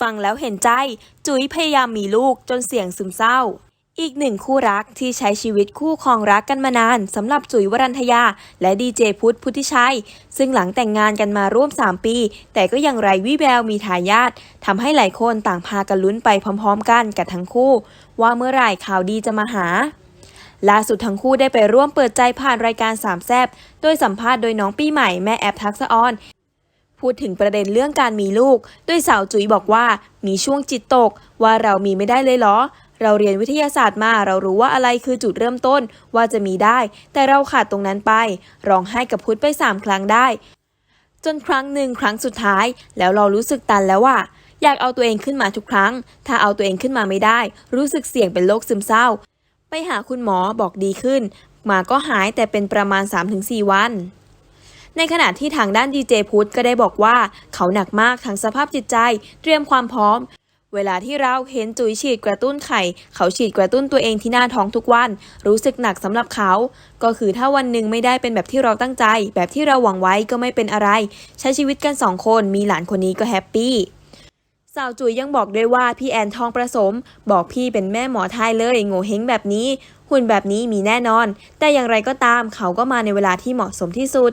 ฟังแล้วเห็นใจ จุ๋ยพยายามมีลูกจนเสี่ยงซึมเศร้า อีกหนึ่งคู่รักที่ใช้ชีวิตคู่ครองรักกันมานานสำหรับจุ๋ยวรันทยา และดีเจพุทธพุทธิชัย ซึ่งหลังแต่งงานกันมาร่วม 3 ปี แต่ก็ยังไร้วี่แววมีทายาททำให้หลายคนต่างพากันลุ้นไปพร้อมๆ กันกับทั้งคู่ ว่าเมื่อไหร่ข่าวดีจะมาหาล่าสุดทั้งคู่ได้ไปร่วมเปิดใจผ่านรายการสามแซบโดยสัมภาษณ์โดยน้องปีใหม่แม่แอปทักษะออน พูดถึงประเด็นเรื่องการมีลูกโดยสาวจุ๋ยบอกว่ามีช่วงจิตตก ว่าเรามีไม่ได้เลยเหรอ เราเรียนวิทยาศาสตร์มาเรารู้ว่าอะไรคือจุดเริ่มต้นว่าจะมีได้ แต่เราขาดตรงนั้นไปร้องไห้กับพุทธไปสามครั้งได้ จนครั้งหนึ่งครั้งสุดท้าย แล้วเรารู้สึกตันแล้วว่าอยากเอาตัวเองขึ้นมาทุกครั้ง ถ้าเอาตัวเองขึ้นมาไม่ได้ รู้สึกเสี่ยงเป็นโรคซึมเศร้า ไปหาคุณหมอบอกดีขึ้น มาก็หายแต่เป็นประมาณ 3-4 วัน ในขณะที่ทางด้านดีเจพุทธก็ได้บอกว่า เขาหนักมากทั้งสภาพจิตใจ เตรียมความพร้อม เวลาที่เราเห็นจุ๋ยฉีดกระตุ้นไข่ เขาฉีดกระตุ้นตัวเองที่หน้าท้องทุกวัน รู้สึกหนักสำหรับเขา ก็คือถ้าวันหนึ่งไม่ได้เป็นแบบที่เราตั้งใจ แบบที่เราหวังไว้ก็ไม่เป็นอะไร ใช้ชีวิตกันสองคนมีหลานคนนี้ก็แฮปปี้สาวจุ๋ยยังบอกด้วยว่าพี่แอนทองประสม บอกพี่เป็นแม่หมอไทยเลยโง่เฮงแบบนี้ หุ่นแบบนี้มีแน่นอน แต่อย่างไรก็ตามเขาก็มาในเวลาที่เหมาะสมที่สุด